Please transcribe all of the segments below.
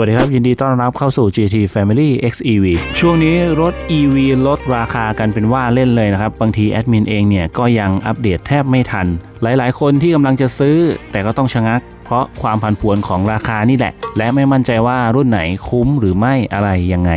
วัสดีครับ ยินดีต้อนรับเข้าสู่ GT Family XEV ช่วงนี้รถ EV ลดราคากันเป็นว่าเล่นเลยนะครับ บางทีแอดมินเองเนี่ยก็ยังอัปเดตแทบไม่ทัน หลายๆ คนที่กำลังจะซื้อ แต่ก็ต้องชะงัก เพราะความผันผวนของราคานี่แหละ และไม่มั่นใจว่ารุ่นไหนคุ้มหรือไม่อะไรยังไง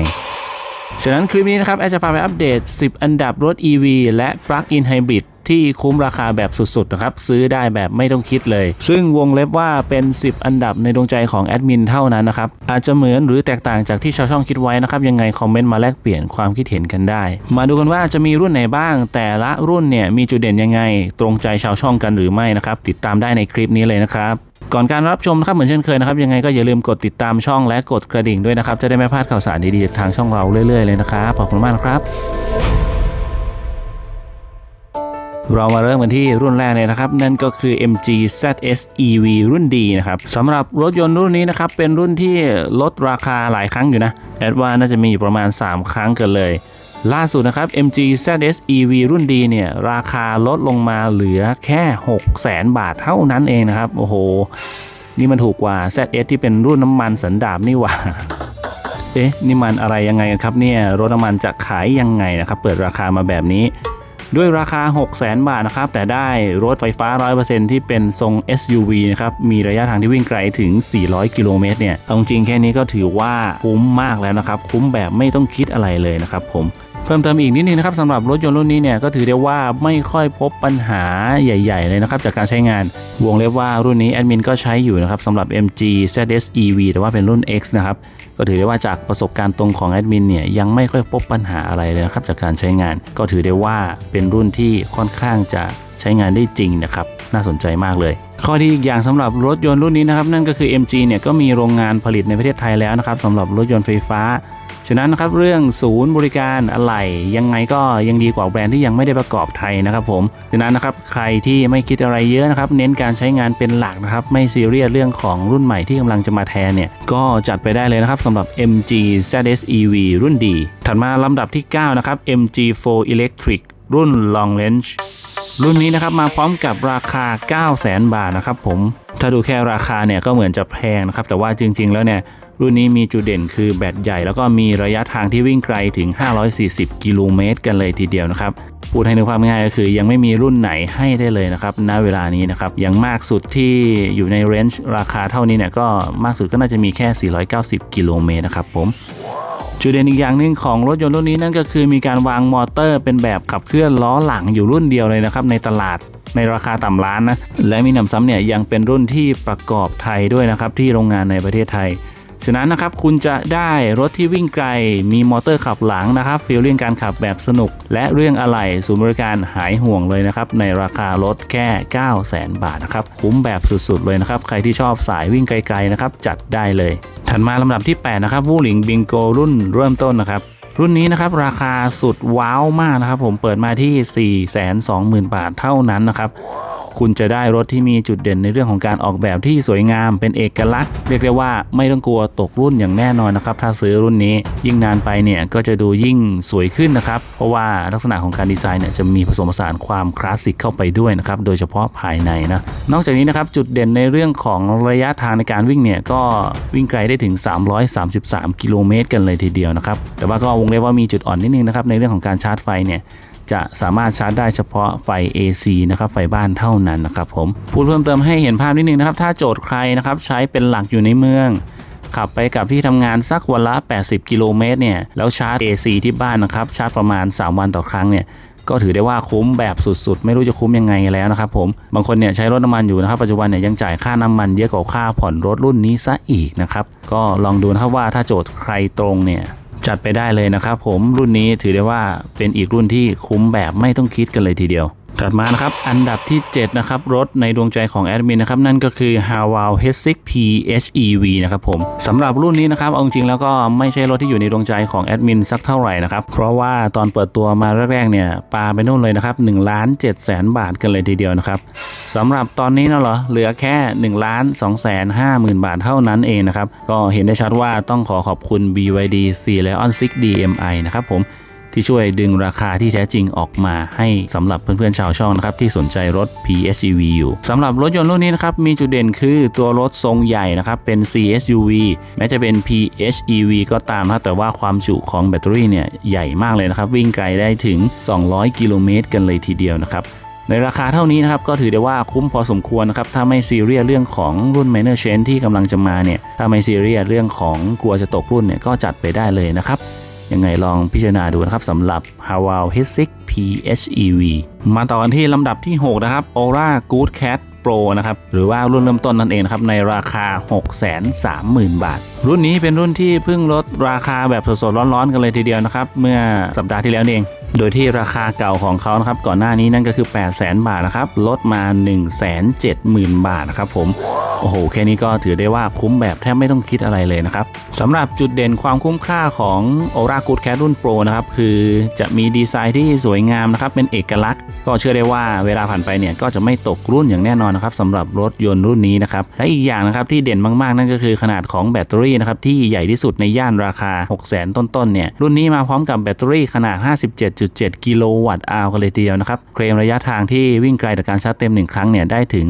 ฉะนั้นคลิปนี้นะครับแอดจะพาไปอัปเดต 10 อันดับรถ EV และ Plug-in Hybrid ที่คุ้มราคาแบบสุดๆนะครับซื้อได้แบบไม่ต้องคิดเลย ซึ่งวงเล็บว่าเป็น 10 อันดับในดวงใจของแอดมินเท่านั้นนะครับอาจจะเหมือนหรือแตกต่างจากที่ชาวช่องคิดไว้นะครับยังไงคอมเมนต์มาแลกเปลี่ยนความคิดเห็นกันได้ มาดูกันว่าจะมีรุ่นไหนบ้าง แต่ละรุ่นเนี่ยมีจุดเด่นยังไง ตรงใจชาวช่องกันหรือไม่นะครับติดตามได้ในคลิปนี้เลยนะครับก่อนการรับชมนะครับเหมือนเช่นเคยนะครับยังไงก็อย่าลืมกดติดตามช่องและกดกระดิ่งด้วยนะครับจะได้ไม่พลาดข่าวสารดีๆจากทางช่องเราเรื่อยๆเลยนะครับขอบคุณมากนะครับ เรามาเริ่มกันที่รุ่นแรกเลยนะครับ นั่นก็คือ MG ZS EV รุ่นดีนะครับสำหรับรถยนต์รุ่นนี้นะครับ เป็นรุ่นที่ลดราคาหลายครั้งอยู่นะแอดว่าน่าจะมีอยู่ประมาณ 3 ครั้งกันเลย ล่าสุดนะครับ MG ZS EV รุ่นดีเนี่ย ราคาลดลงมาเหลือแค่ 600,000บาทเท่านั้นเองนะครับ โอ้โห นี่มันถูกกว่า ZS ที่เป็นรุ่นน้ำมันสันดาบนี่หว่าเอ๊ะนี่มันอะไรยังไงกันครับเนี่ยรถน้ำมันจะขายยังไงนะครับ เปิดราคามาแบบนี้ ด้วยราคา 600,000บาทนะครับ แต่ได้รถไฟฟ้า 100%ที่เป็นทรง SUV นะครับ มีระยะทางที่วิ่งไกลถึง 400 กิโลเมตรเนี่ย ตรงจริงแค่นี้ก็ถือว่าคุ้มมากแล้วนะครับ คุ้มแบบไม่ต้องคิดอะไรเลยนะครับผม เพิ่มเติมอีกนิดนึงนะครับสำหรับรถยนต์รุ่นนี้เนี่ยก็ถือได้ว่าไม่ค่อยพบปัญหาใหญ่ ๆ เลยนะครับจากการใช้งานวงเล็บว่ารุ่นนี้แอดมินก็ใช้อยู่นะครับสำหรับ MG ZS EV แต่ว่าเป็นรุ่น X นะครับก็ถือได้ว่าจากประสบการณ์ตรงของแอดมินเนี่ยยังไม่ค่อยพบปัญหาอะไรเลยนะครับจากการใช้งาน ก็ถือได้ว่าเป็นรุ่นที่ค่อนข้างจะใช้งานได้จริงนะครับน่าสนใจมากเลย ข้อดีอีกอย่างสำหรับรถยนต์รุ่นนี้นะครับนั่นก็คือ MG เนี่ยก็มีโรงงานผลิตในประเทศไทยแล้วนะครับสำหรับรถยนต์ไฟฟ้า ฉะนั้นนะครับเรื่องศูนย์บริการอะไหล่ยังไงก็ยังดีกว่าแบรนด์ที่ยังไม่ได้ประกอบไทยนะครับผมฉะนั้นนะครับใครที่ไม่คิดอะไรเยอะนะครับ เน้นการใช้งานเป็นหลักนะครับ ไม่ซีเรียสเรื่องของรุ่นใหม่ที่กำลังจะมาแทนเนี่ย ก็จัดไปได้เลยนะครับสำหรับ MG ZS EV รุ่นดี ถัดมาลำดับที่ 9 นะครับ MG4 Electric รุ่น Long Range รุ่นนี้นะครับมาพร้อมกับราคา 900,000 บาทนะครับผม ถ้าดูแค่ราคาเนี่ยก็เหมือนจะแพงนะครับ แต่ว่าจริง ๆ แล้วเนี่ย รุ่นนี้มีจุดเด่นคือแบตใหญ่ แล้วก็มีระยะทางที่วิ่งไกลถึง 540 กิโลเมตร กันเลยทีเดียวนะครับพูดให้ในความง่ายก็คือ ยังไม่มีรุ่นไหนให้ได้เลยนะครับณเวลานี้นะครับอย่างมากสุดที่อยู่ในเรนจ์ราคาเท่านี้เนี่ยก็มากสุดก็น่าจะมีแค่ 490 กิโลเมตรนะครับผมจุดเด่นอีกอย่างหนึ่งของรถยนต์รุ่นนี้นั่นก็คือมีการวางมอเตอร์เป็นแบบขับเคลื่อนล้อหลังอยู่รุ่นเดียวเลยนะครับในตลาดในราคาต่ำล้านนะและมีหนำซ้ำเนี่ยยังเป็นรุ่นที่ประกอบไทยด้วยนะครับที่โรงงานในประเทศไทย ฉะนั้นนะครับคุณจะได้รถที่วิ่งไกล มีมอเตอร์ขับหลังนะครับฟีลลิ่งการขับแบบสนุก และเรื่องอะไหล่ศูนย์บริการหายห่วงเลยนะครับ ในราคารถแค่ 9 0 0 0 0 0 บาทนะครับ คุ้มแบบสุดๆเลยนะครับ ใครที่ชอบสายวิ่งไกลๆนะครับ จัดได้เลย ถัดมาลำดับที่ 8 นะครับวูหลิงบิงโกรุ่นเริ่มต้นนะครับรุ่นนี้นะครับราคาสุดว้าวมากนะครับ ผมเปิดมาที่ 420,000 บาทเท่านั้นนะครับ คุณจะได้รถที่มีจุดเด่นในเรื่องของการออกแบบที่สวยงามเป็นเอกลักษณ์เรียกได้ว่าไม่ต้องกลัวตกรุ่นอย่างแน่นอนนะครับถ้าซื้อรุ่นนี้ยิ่งนานไปเนี่ยก็จะดูยิ่งสวยขึ้นนะครับเพราะว่าลักษณะของการดีไซน์เนี่ยจะมีผสมผสานความคลาสสิกเข้าไปด้วยนะครับโดยเฉพาะภายในนะนอกจากนี้นะครับจุดเด่นในเรื่องของระยะทางในการวิ่งเนี่ยก็วิ่งไกลได้ถึง 333 กิโลเมตรกันเลยทีเดียวนะครับแต่ว่าก็วงเล็บว่ามีจุดอ่อนนิดนึงนะครับในเรื่องของการชาร์จไฟเนี่ย จะสามารถชาร์จได้เฉพาะไฟ AC นะครับไฟบ้านเท่านั้นนะครับผมพูดเพิ่มเติมให้เห็นภาพนิดนึงนะครับ ถ้าโจทย์ใครนะครับใช้เป็นหลักอยู่ในเมืองขับไปกับที่ทำงานสักวันละ 80 กิโลเมตรเนี่ย แล้วชาร์จ AC ที่บ้านนะครับ ชาร์จประมาณ 3 วันต่อครั้งเนี่ย ก็ถือได้ว่าคุ้มแบบสุดๆ ไม่รู้จะคุ้มยังไงแล้วนะครับผม บางคนเนี่ยใช้รถน้ำมันอยู่นะครับ ปัจจุบันเนี่ยยังจ่ายค่าน้ำมันเยอะกว่าค่าผ่อนรถรุ่นนี้ซะอีกนะครับ ก็ลองดูนะครับว่าถ้าโจทย์ใครตรงเนี่ย จัดไปได้เลยนะครับผมรุ่นนี้ถือได้ว่าเป็นอีกรุ่นที่คุ้มแบบไม่ต้องคิดกันเลยทีเดียว ถัดมานะครับ อันดับที่ 7 นะครับ รถในดวงใจของแอดมินนะครับ นั่นก็คือ h a w a l H6 PHEV นะครับผมสำหรับรุ่นนี้นะครับ เอาจริงแล้วก็ไม่ใช่รถที่อยู่ในดวงใจของแอดมินสักเท่าไหร่นะครับ เพราะว่าตอนเปิดตัวมาแรกๆเนี่ยปาไปนู่นเลยนะครับ1ล้าน7แสนบาทกันเลยทีเดียวนะครับสำหรับตอนนี้นะเหรอเหลือแค่1ล้าน2แสน5หมื่นบาทเท่านั้นเองนะครับก็เห็นได้ชัดว่าต้องขอขอบคุณ BYD C Lion 6 DMI นะครับผม ที่ช่วยดึงราคาที่แท้จริงออกมาให้สำหรับเพื่อนๆชาวช่องนะครับที่สนใจรถ PHEV อยู่สำหรับรถยนต์รุ่นนี้นะครับมีจุดเด่นคือตัวรถทรงใหญ่นะครับเป็น CSUV แม้จะเป็น PHEV ก็ตามนะแต่ว่าความจุของแบตเตอรี่เนี่ยใหญ่มากเลยนะครับ วิ่งไกลได้ถึง 200 กิโลเมตรกันเลยทีเดียวนะครับในราคาเท่านี้นะครับก็ถือได้ว่าคุ้มพอสมควรนะครับถ้าไม่ซีเรียสเรื่องของรุ่น Minor Change ที่กำลังจะมาเนี่ยถ้าไม่ซีเรียสเรื่องของกลัวจะตกรุ่นเนี่ยก็จัดไปได้เลยนะครับ ยังไงลองพิจารณาดูนะครับสำหรับ h a w a l H6 PHEV มาต่อกันที่ลำดับที่ 6 นะครับ Aura Good Cat Pro นะครับหรือว่ารุ่นเริ่มต้นนั่นเองครับในราคา 630,000 บาท รุ่นนี้เป็นรุ่นที่เพิ่งลดราคาแบบสดๆร้อนๆกันเลยทีเดียวนะครับ เมื่อสัปดาห์ที่แล้วเอง โดยที่ราคาเก่าของเขานะครับก่อนหน้านี้นั่นก็คือ 800,000บาทนะครับลดมา 170,000 บาทนะครับผมโอ้โหแค่นี้ก็ถือได้ว่าคุ้มแบบแทบไม่ต้องคิดอะไรเลยนะครับสำหรับจุดเด่นความคุ้มค่าของ Aura Good Cat รุ่น Pro นะครับคือจะมีดีไซน์ที่สวยงามนะครับเป็นเอกลักษณ์ก็เชื่อได้ว่าเวลาผ่านไปเนี่ยก็จะไม่ตกรุ่นอย่างแน่นอนนะครับสำหรับรถยนต์รุ่นนี้นะครับและอีกอย่างนะครับที่เด่นมากๆ นั่นก็คือขนาดของแบตเตอรี่นะครับที่ใหญ่ที่สุดในย่านราคา 6 0 0 0 0 0ต้นๆเนี่ยรุ่นนี้มาพร้อมกับแบตเตอรี่ขนาด57.7 กิโลวัตต์อาวกันเลยทีเดียวนะครับ เคลมระยะทางที่วิ่งไกลจากการชาร์จเต็ม 1 ครั้งเนี่ยได้ถึง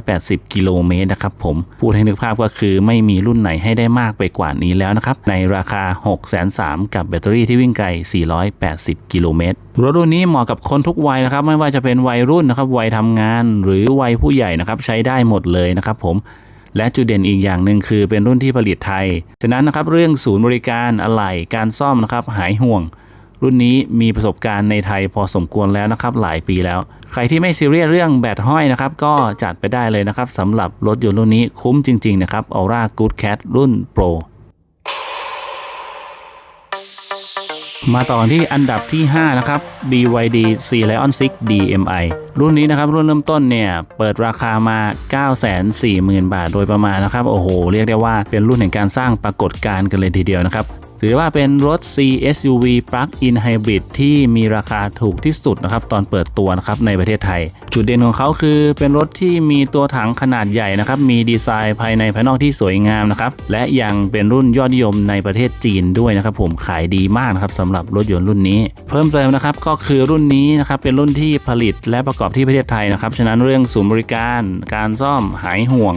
480 กิโลเมตรนะครับผม พูดให้นึกภาพก็คือไม่มีรุ่นไหนให้ได้มากไปกว่านี้แล้วนะครับ ในราคา6 3 0 0 0กับแบตเตอรี่ที่วิ่งไกล 480 กิโลเมตรรถรุ่นนี้เหมาะกับคนทุกวัยนะครับ ไม่ว่าจะเป็นวัยรุ่นนะครับ วัยทำงานหรือวัยผู้ใหญ่นะครับใช้ได้หมดเลยนะครับผมและจุดเด่นอีกอย่างหนึ่งคือเป็นรุ่นที่ผลิตไทย ฉะนั้นนะครับเรื่องศูนย์บริการอะไหล่การซ่อมนะครับหายห่วง รุ่นนี้มีประสบการณ์ในไทยพอสมควรแล้วนะครับ หลายปีแล้ว ใครที่ไม่ซีเรียสเรื่องแบตห้อยนะครับ ก็จัดไปได้เลยนะครับสำหรับรถยนต์รุ่นนี้คุ้มจริง ๆ นะครับ Aura Good Cat รุ่น Pro มาต่อนที่อันดับที่ 5 นะครับ BYD C Lion 6 DMI รุ่นนี้นะครับ รุ่นเริ่มต้นเนี่ย เปิดราคามา 940,000 บาทโดยประมาณนะครับ โอ้โห เรียกได้ว่าเป็นรุ่นแห่งการสร้างปรากฏการณ์กันเลยทีเดียวนะครับ ถือว่าเป็นรถ CSUV Plug-in Hybrid ที่มีราคาถูกที่สุดนะครับตอนเปิดตัวนะครับในประเทศไทย จุดเด่นของเขาคือเป็นรถที่มีตัวถังขนาดใหญ่นะครับมีดีไซน์ภายในภายนอกที่สวยงามนะครับและยังเป็นรุ่นยอดนิยมในประเทศจีนด้วยนะครับผมขายดีมากนะครับสำหรับรถยนต์รุ่นนี้ เพิ่มเติมนะครับก็คือรุ่นนี้นะครับเป็นรุ่นที่ผลิตและประกอบที่ประเทศไทยนะครับฉะนั้นเรื่องศูนย์บริการการซ่อมหายห่วง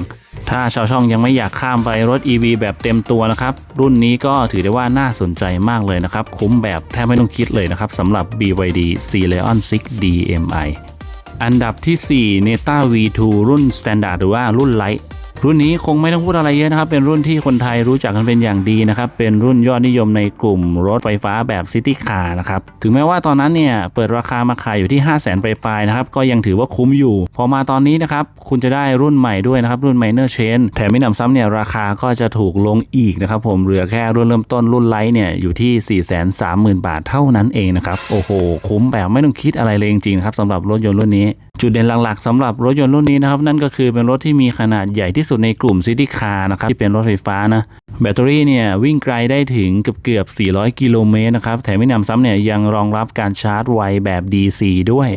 ถ้าชาวช่องยังไม่อยากข้ามไปรถ EV แบบเต็มตัวนะครับ รุ่นนี้ก็ถือได้ว่าน่าสนใจมากเลยนะครับ คุ้มแบบแทบไม่ต้องคิดเลยนะครับสำหรับ BYD C Leon 6 DMI อันดับที่ 4 Neta V2 รุ่น Standard หรือว่ารุ่น Light รุ่นนี้คงไม่ต้องพูดอะไรเยอะนะครับ เป็นรุ่นที่คนไทยรู้จักกันเป็นอย่างดีนะครับ เป็นรุ่นยอดนิยมในกลุ่มรถไฟฟ้าแบบซิตี้คาร์นะครับ ถึงแม้ว่าตอนนั้นเนี่ยเปิดราคามาขายอยู่ที่ 5 0 0 0 0 0ปลายๆนะครับ ก็ยังถือว่าคุ้มอยู่ พอมาตอนนี้นะครับ คุณจะได้รุ่นใหม่ด้วยนะครับ รุ่น Minor Change แถมไม่นำซ้ำเนี่ยราคาก็จะถูกลงอีกนะครับผม เหลือแค่รุ่นเริ่มต้นรุ่นไลท์เนี่ยอยู่ที่ 430,000 บาทเท่านั้นเองนะครับ โอ้โห คุ้มแบบไม่ต้องคิดอะไรเลยจริงๆครับสำหรับรถยนต์รุ่นนี้ จุดเด่นหลักๆสำหรับรถยนต์รุ่นนี้นะครับ นั่นก็คือเป็นรถที่มีขนาดใหญ่ที่สุดในกลุ่มซิตี้คาร์นะครับที่เป็นรถไฟฟ้านะแบตเตอรี่เนี่ยวิ่งไกลได้ถึงเกือบเกือบ 400 กิโลเมตรนะครับ แถมไม่นำซ้ำเนี่ยยังรองรับการชาร์จไวแบบ DC ด้วย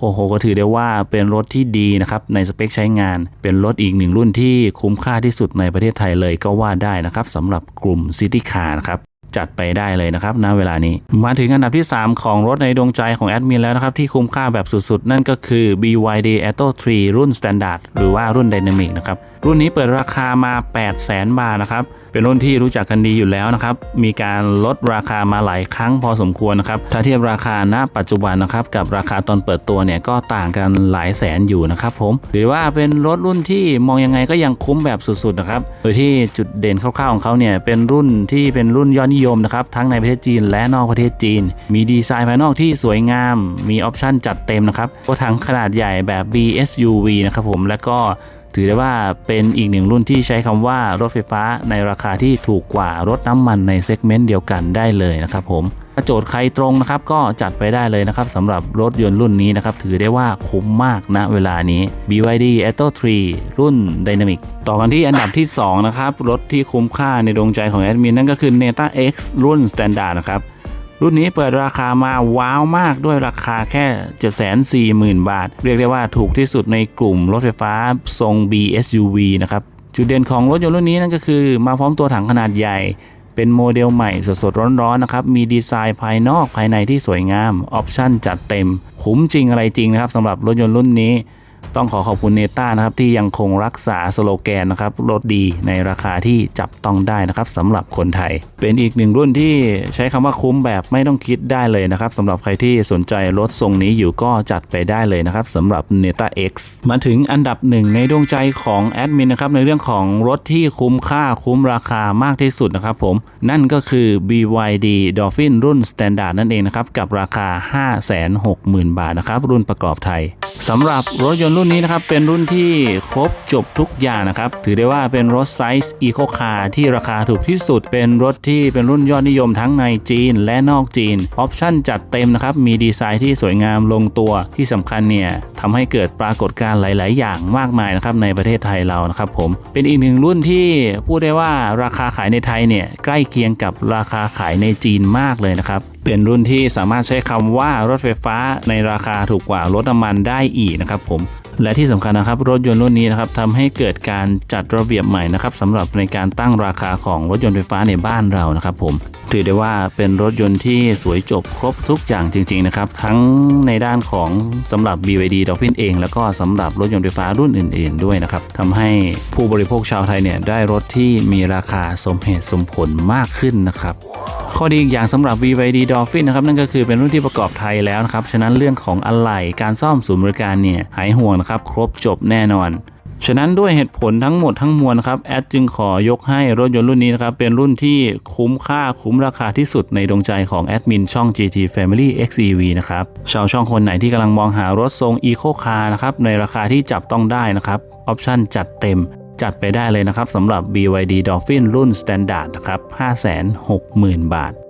โอ้โห ก็ถือได้ว่าเป็นรถที่ดีนะครับ ในสเปคใช้งาน เป็นรถอีกหนึ่งรุ่นที่คุ้มค่าที่สุดในประเทศไทยเลยก็ว่าได้นะครับสำหรับกลุ่มซิตี้คาร์นะครับ จัดไปได้เลยนะครับณเวลานี้ มาถึงอันดับที่ 3 ของรถในดวงใจของแอดมินแล้วนะครับ ที่คุ้มค่าแบบสุดๆ นั่นก็คือ BYD Atto 3 รุ่น Standard หรือว่ารุ่น Dynamic นะครับ รุ่นนี้เปิดราคามา 800,000บาทนะครับ เป็นรุ่นที่รู้จักกันดีอยู่แล้วนะครับ มีการลดราคามาหลายครั้งพอสมควรนะครับ ถ้าเทียบราคาณปัจจุบันนะครับ กับราคาตอนเปิดตัวเนี่ยก็ต่างกันหลายแสนอยู่นะครับผม หรือว่าเป็นรถรุ่นที่มองยังไงก็ยังคุ้มแบบสุดๆนะครับ โดยที่จุดเด่นคร่าวๆของเขาเนี่ยเป็นรุ่นที่เป็นรุ่นยอดนิยมนะครับ ทั้งในประเทศจีนและนอกประเทศจีน มีดีไซน์ภายนอกที่สวยงาม มีออปชั่นจัดเต็มนะครับรถถังขนาดใหญ่แบบ BSUV นะครับผม และก็ ถือได้ว่าเป็นอีกหนึ่งรุ่นที่ใช้คำว่ารถไฟฟ้าในราคาที่ถูกกว่ารถน้ำมันในเซกเมนต์เดียวกันได้เลยนะครับผมโจทย์ใครตรงนะครับก็จัดไปได้เลยนะครับสำหรับรถยนต์รุ่นนี้นะครับถือได้ว่าคุ้มมากณเวลานี้ BYD Atto 3 รุ่น Dynamic ต่อกันที่อันดับที่ 2 นะครับ รถที่คุ้มค่าในดวงใจของแอดมินนั่นก็คือ Neta X รุ่น Standard นะครับ รุ่นนี้เปิดราคามาว้าวมากด้วยราคาแค่ 740,000 บาท เรียกได้ว่าถูกที่สุดในกลุ่มรถไฟฟ้าทรง BSUV นะครับ จุดเด่นของรถยนต์รุ่นนี้นั่นก็คือ มาพร้อมตัวถังขนาดใหญ่เป็นโมเดลใหม่สดๆ ร้อนๆนะครับ มีดีไซน์ภายนอกภายในที่สวยงาม ออปชั่นจัดเต็ม คุ้มจริงอะไรจริงนะครับสำหรับรถยนต์รุ่นนี้ ต้องขอขอบคุณเนต้านะครับที่ยังคงรักษาสโลแกนนะครับรถดีในราคาที่จับต้องได้นะครับสำหรับคนไทย เป็นอีกหนึ่งรุ่นที่ใช้คำว่าคุ้มแบบไม่ต้องคิดได้เลยนะครับสำหรับใครที่สนใจรถทรงนี้อยู่ก็จัดไปได้เลยนะครับสำหรับ n e t a X มาถึงอันดับหนึ่งในดวงใจของแอดมินนะครับในเรื่องของรถที่คุ้มค่าคุ้มราคามากที่สุดนะครับผมนั่นก็คือ BYD Dolphin รุ่น Standard นั่นเองนะครับกับราคา 560,000 บาทนะครับรุ่นประกอบไทยสำหรับรถยนต์รุ่นนี้นะครับเป็นรุ่นที่ครบจบทุกอย่างนะครับ ถือได้ว่าเป็นรถไซส์ Eco Car ที่ราคาถูกที่สุด เป็นรถที่เป็นรุ่นยอดนิยมทั้งในจีนและนอกจีน ออปชั่นจัดเต็มนะครับ มีดีไซน์ที่สวยงามลงตัวที่สำคัญเนี่ยทำให้เกิดปรากฏการณ์หลาย ๆ อย่างมากมายนะครับในประเทศไทยเรานะครับผมเป็นอีกหนึ่งรุ่นที่พูดได้ว่าราคาขายในไทยเนี่ยใกล้เคียงกับราคาขายในจีนมากเลยนะครับเป็นรุ่นที่สามารถใช้คำว่ารถไฟฟ้าในราคาถูกกว่ารถน้ำมันได้อีกนะครับผม และที่สำคัญนะครับรถยนต์รุ่นนี้นะครับทำให้เกิดการจัดระเบียบใหม่นะครับสำหรับในการตั้งราคาของรถยนต์ไฟฟ้าในบ้านเรานะครับผมถือได้ว่าเป็นรถยนต์ที่สวยจบครบทุกอย่างจริงๆนะครับทั้งในด้านของสำหรับ BYD Dolphin เอง แล้วก็สำหรับรถยนต์ไฟฟ้ารุ่นอื่น ๆ ด้วยนะครับทำให้ผู้บริโภคชาวไทยเนี่ยได้รถที่มีราคาสมเหตุสมผลมากขึ้นนะครับข้อดีอีกอย่างสำหรับ BYD Dolphin นะครับนั่นก็คือเป็นรุ่นที่ประกอบไทยแล้วนะครับฉะนั้นเรื่องของอะไหล่การซ่อมศูนย์บริการเนี่ยหายห่วงนะครับครบจบแน่นอน ฉะนั้นด้วยเหตุผลทั้งหมดทั้งมวลครับแอดจึงขอยกให้รถยนต์รุ่นนี้นะครับเป็นรุ่นที่คุ้มค่าคุ้มราคาที่สุดในดวงใจของแอดมินช่อง GT Family XEV นะครับชาวช่องคนไหนที่กำลังมองหารถทรง Eco Car นะครับในราคาที่จับต้องได้นะครับออปชั่นจัดเต็มจัดไปได้เลยนะครับสำหรับ BYD Dolphin รุ่น Standard นะครับ 560,000 บาท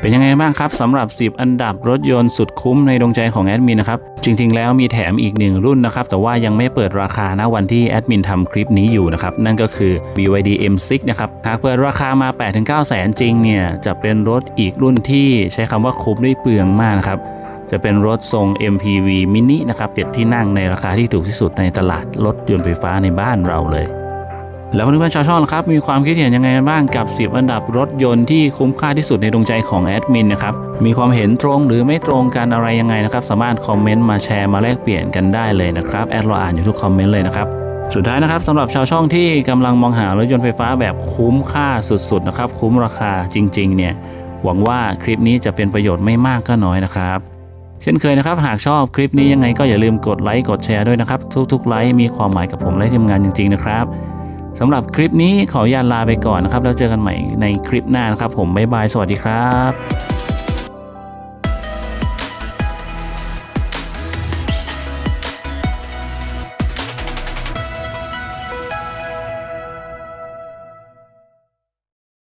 เป็นยังไงบ้างครับสำหรับ 10 อันดับรถยนต์สุดคุ้มในดวงใจของแอดมินนะครับ จริง ๆ แล้วมีแถมอีกหนึ่งรุ่นนะครับ แต่ว่ายังไม่เปิดราคานะวันที่แอดมินทำคลิปนี้อยู่นะครับ นั่นก็คือ BYD M6 นะครับหากเปิดราคามา 8-9แสนจริงเนี่ย จะเป็นรถอีกรุ่นที่ใช้คำว่าคุ้มได้เปลืองมากนะครับจะเป็นรถทรง MPV Mini นะครับเจ็ดที่นั่งในราคาที่ถูกที่สุดในตลาดรถยนต์ไฟฟ้าในบ้านเราเลย แล้วเพื่อนๆชาวช่องครับมีความคิดเห็นยังไงบ้างกับ 10 อันดับรถยนต์ที่คุ้มค่าที่สุดในดวงใจของแอดมินนะครับมีความเห็นตรงหรือไม่ตรงกันอะไรยังไงนะครับสามารถคอมเมนต์มาแชร์มาแลกเปลี่ยนกันได้เลยนะครับแอดรออ่านอยู่ทุกคอมเมนต์เลยนะครับสุดท้ายนะครับสำหรับชาวช่องที่กำลังมองหารถยนต์ไฟฟ้าแบบคุ้มค่าสุดๆนะครับคุ้มราคาจริงๆเนี่ยหวังว่าคลิปนี้จะเป็นประโยชน์ไม่มากก็น้อยนะครับเช่นเคยนะครับ หากชอบคลิปนี้ยังไงก็อย่าลืมกดไลค์กดแชร์ด้วยนะครับ ทุกๆไลค์มีความหมายกับผมและทีมงานจริงๆนะครับ สำหรับคลิปนี้ขออนุญาตลาไปก่อนนะครับ แล้วเจอกันใหม่ในคลิปหน้านะครับ ผมบ๊ายบายสวัสดีครับ